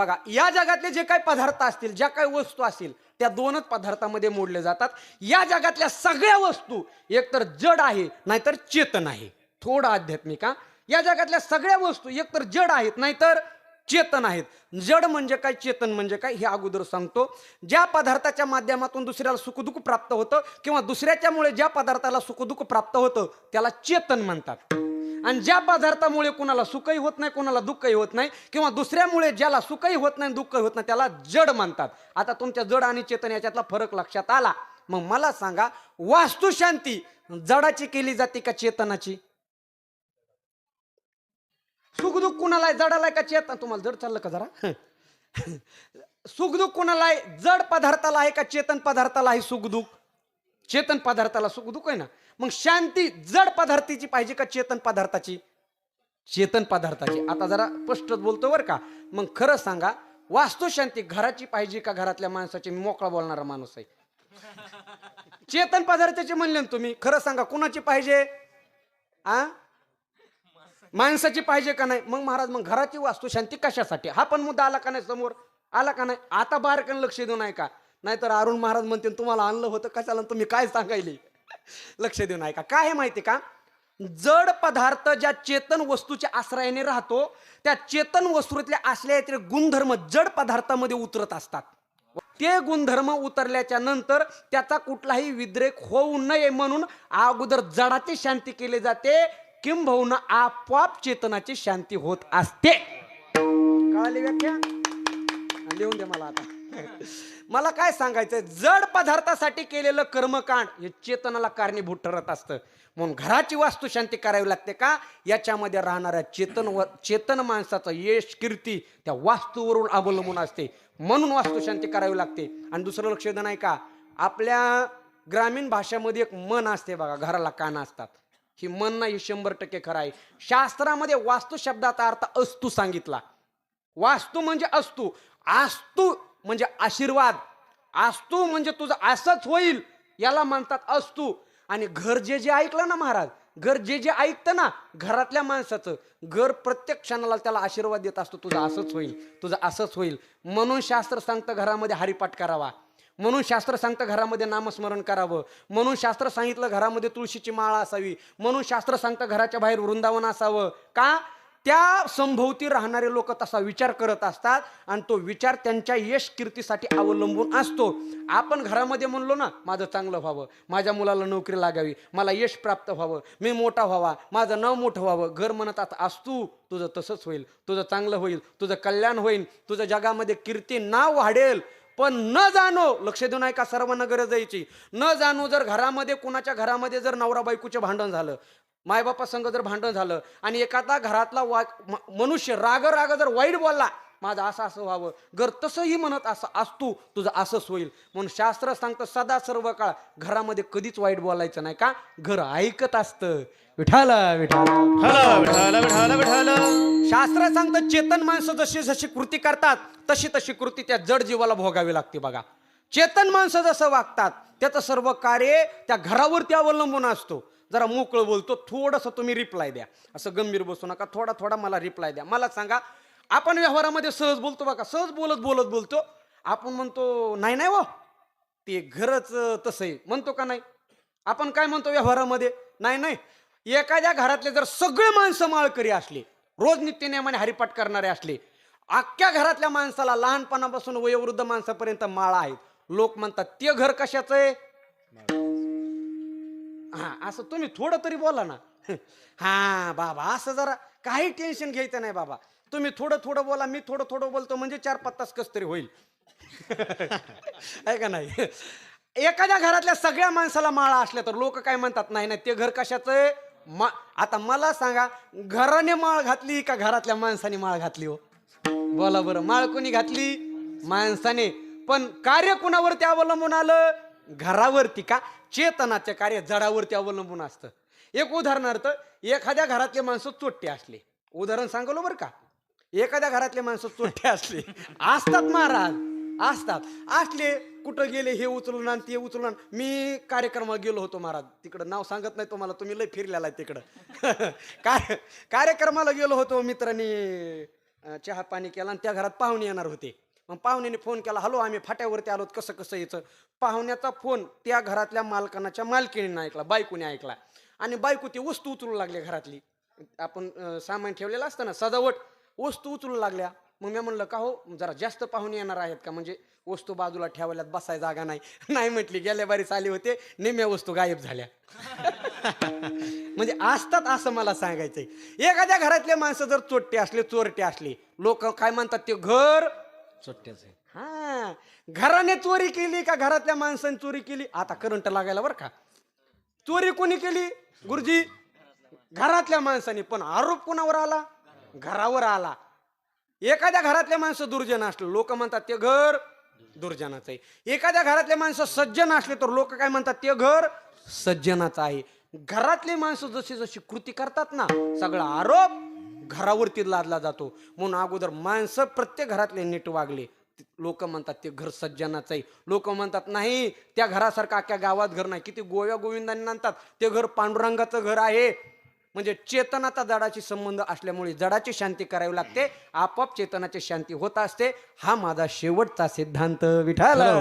बघा या जगातले जे काही पदार्थ असतील ज्या काही वस्तू असतील त्या दोनच पदार्थामध्ये मोडले जातात. या जगातल्या सगळ्या वस्तू एकतर जड आहे नाहीतर चेतन आहे. थोडं आध्यात्मिक हा. या जगातल्या सगळ्या वस्तू एकतर जड आहेत नाहीतर चेतन आहेत. जड म्हणजे काय चेतन म्हणजे काय हे अगोदर सांगतो. ज्या पदार्थाच्या माध्यमातून दुसऱ्याला सुखदुःख प्राप्त होतं किंवा दुसऱ्याच्यामुळे ज्या पदार्थाला सुखदुःख प्राप्त होतं त्याला चेतन म्हणतात. आणि ज्या पदार्थामुळे कुणाला सुखही होत नाही कुणाला दुःखही होत नाही किंवा दुसऱ्यामुळे ज्याला सुखही होत नाही दुःखही होत नाही त्याला जड मानतात आता तुमच्या जड आणि चेतन याच्यातला फरक लक्षात आला. मग मला सांगा वास्तुशांती जडाची केली जाते का चेतनाची? सुखदुःख कुणाला आहे जडाला आहे का चेतन? तुम्हाला जड चाललं का जरा? सुखदुःख कुणाला आहे जड पदार्थाला आहे का चेतन पदार्थाला आहे सुखदुःख? चेतन पदार्थाला सुखदुःख आहे ना? मग शांती जड पदार्थाची पाहिजे का चेतन पदार्थाची? चेतन पदार्थाची. आता जरा स्पष्टच बोलतो बरं का. मग खरं सांगा वास्तुशांती घराची पाहिजे का घरातल्या माणसाची? मी मोकळा बोलणारा माणूस आहे. चेतन पदार्थाची म्हणले ना तुम्ही खरं सांगा कुणाची पाहिजे? आ? माणसाची पाहिजे का नाही? मग महाराज मग घराची वास्तुशांती कशासाठी? हा पण मुद्दा आला का नाही समोर? आला का नाही? आता बारकन लक्ष देऊ नाही का नाहीतर अरुण महाराज म्हणते तुम्हाला आणलं होतं कशाला? तुम्ही काय सांगायले? लक्ष देऊन ऐका. काय आहे माहिती का? जड पदार्थ ज्या चेतन वस्तूच्या आश्रयाने राहतो त्या चेतन वस्तूतल्या आश्रयाचे गुणधर्म जड पदार्थामध्ये उतरत असतात. ते गुणधर्म उतरल्याच्या नंतर त्याचा कुठलाही विद्रेक होऊ नये म्हणून अगोदर जडाची शांती केली जाते किंबहुना आपोआप चेतनाची शांती होत असते. कळाली व्याख्या? लिहून दे मला आता. मला काय सांगायचं जड पदार्थासाठी केलेलं कर्मकांड हे चेतनाला कारणीभूत ठरत असतं. म्हणून घराची वास्तुशांती करावी लागते का? याच्यामध्ये राहणाऱ्या चेतन व चेतन माणसाचं यश कीर्ती त्या वास्तूवरून अवलंबून असते. म्हणून वास्तुशांती करावी लागते. आणि दुसरं लक्ष देणं आहे का? आपल्या ग्रामीण भाषेमध्ये एक मन असते बघा घराला कान असतात. ही मन नाही हे शंभर टक्के खरं आहे. शास्त्रामध्ये वास्तू शब्दाचा अर्थ अस्तू सांगितला. वास्तू म्हणजे असतू. आस्तू म्हणजे आशीर्वाद. आस्तू म्हणजे तुझं असंच होईल याला म्हणतात असतू. आणि घर जे जे ऐकलं ना महाराज घर जे जे ऐकतं ना घरातल्या माणसाचं घर प्रत्येक क्षणाला त्याला आशीर्वाद देत असतो तुझं असंच होईल तुझं असंच होईल. म्हणून शास्त्र सांगतं घरामध्ये हरिपाठ करावा. म्हणून शास्त्र सांगतं घरामध्ये नामस्मरण करावं. म्हणून शास्त्र सांगितलं घरामध्ये तुळशीची माळा असावी. म्हणून शास्त्र सांगतं घराच्या बाहेर वृंदावन असावं. का? त्या संभोवती राहणारे लोक तसा विचार करत असतात आणि तो विचार त्यांच्या यश कीर्तीसाठी अवलंबून असतो. आपण घरामध्ये म्हणलो ना माझं चांगलं व्हावं. माझ्या मुलाला नोकरी लागावी. मला यश प्राप्त व्हावं. मी मोठा व्हावा. माझं नाव मोठं व्हावं. घर म्हणत आता असतू तुझं तसंच होईल. तुझं चांगलं होईल. तुझं कल्याण होईल. तुझं जगामध्ये कीर्ती नाव वाढेल. पण न जाणो लक्ष देऊ ऐका का सर्वांना गरज यायची न जाणो जर घरामध्ये कुणाच्या घरामध्ये जर नवरा बायकोचे भांडण झालं मायबापा संग जर भांडण झालं आणि एखादा घरातला वा मनुष्य राग राग जर वाईट बोलला माझं असं असं व्हावं. घर तसंही म्हणत असं असतो तुझं असंच होईल. म्हणून शास्त्र सांगतं सदा सर्व काळ घरामध्ये कधीच वाईट बोलायचं नाही का? घर ऐकत असतं. विठाला विठाला. शास्त्र सांगतं चेतन माणसं जशी जशी कृती करतात तशी तशी कृती त्या जड जीवाला भोगावी लागते बघा. चेतन माणसं जसं वागतात त्याचं सर्व कार्य त्या घरावरती अवलंबून असतो. जरा मोकळं बोलतो थोडंसं तुम्ही रिप्लाय द्या. असं गंभीर बसू नका थोडा थोडा मला रिप्लाय द्या. मला सांगा आपण व्यवहारामध्ये सहज बोलतो बघा सहज बोलत बोलत बोलतो आपण म्हणतो नाही नाही व ते घरच तसं आहे. म्हणतो का नाही? आपण काय म्हणतो व्यवहारामध्ये? नाही नाही. एखाद्या घरातले जर सगळे माणसं माळकरी असले रोज नित्यनियमाने हरिपाठ करणारे असले अख्ख्या घरातल्या माणसाला लहानपणापासून वयोवृद्ध माणसापर्यंत माळा आहेत. लोक म्हणतात ते घर कशाचं आहे? हा असं तुम्ही थोडं तरी बोला ना. हा बाबा असं जरा काही टेन्शन घ्यायचं नाही बाबा. तुम्ही थोडं थोडं बोला मी थोडं थोडं बोलतो म्हणजे चार पाच तास कस तरी होईल. आहे का नाही? एखाद्या घरातल्या सगळ्या माणसाला माळा असल्या तर लोक काय म्हणतात? नाही नाही ते घर कशाचं आहे? मा आता मला सांगा घराने माळ घातली का घरातल्या माणसाने माळ घातली हो? बोला बरं माळ कोणी घातली? माणसाने. पण कार्य कुणावरती अवलंबून आलं? घरावरती का? चेतनाचे कार्य जडावरती अवलंबून असतं. एक उदाहरणार्थ एखाद्या घरातले माणसं चोट्टे असले. उदाहरण सांगलो बरं का? एखाद्या घरातले माणसं चोट्टे असले. असतात महाराज असतात. असले कुठं गेले हे उचलून आण ते उचलून आण. मी कार्यक्रमात गेलो होतो महाराज. तिकडं नाव सांगत नाही तुम्हाला तुम्ही लय फिरलेला आहे तिकडं. काय कार्यक्रमाला गेलो होतो मित्रांनी. चहा पाणी केला आणि त्या घरात पाहुणे येणार होते. मग पाहुण्याने फोन केला हॅलो आम्ही फाट्यावरती आलोत कसं कसं यायचं? पाहुण्याचा फोन त्या घरातल्या मालकानाच्या मालकीने ऐकला बायकोने ऐकला. आणि बायको ती वस्तू उचलू लागली घरातली. आपण सामान ठेवलेलं असतं ना सजावट वस्तू उचलू लागल्या. मग मी म्हणलं का हो जरा जास्त पाहुणे येणार आहेत का? म्हणजे वस्तू बाजूला ठेवायला बसाय जागा नाही. नाही म्हटली गेल्या बारीस आले होते निम्या वस्तू गायब झाल्या. म्हणजे असतात असं मला सांगायचंय. एखाद्या घरातले माणसं जर चोट्टे असले चोरटे असले लोक काय म्हणतात ते घर चोट्ट्याच आहे. हा. घराने चोरी केली का घरातल्या माणसाने चोरी केली? आता करंट लागायला बरं का. चोरी कोणी केली? गुरुजी घरातल्या माणसाने. पण आरोप कोणावर आला? घरावर आला. एखाद्या घरातल्या माणसं दुर्जन असले लोक म्हणतात ते घर दुर्जनाचं आहे. एखाद्या घरातले माणसं सज्जन असले तर लोक काय म्हणतात ते घर सज्जनाचं आहे. घरातली माणसं जशी जशी कृती करतात ना सगळा आरोप घरावरती लादला जातो. म्हणून अगोदर माणसं प्रत्येक घरातले नीट वागले. लोक म्हणतात ते घर सज्जनाचं आहे. लोक म्हणतात नाही त्या घरासारखं अख्ख्या गावात घर नाही. किती गोव्या गोविंदांनी म्हणतात ते घर पांडुरंगाचं घर आहे. म्हणजे चेतनाचा जडाची संबंध असल्यामुळे जडाची शांती करावी लागते आपोआप चेतनाची शांती होत असते. हा माझा शेवटचा सिद्धांत विठाला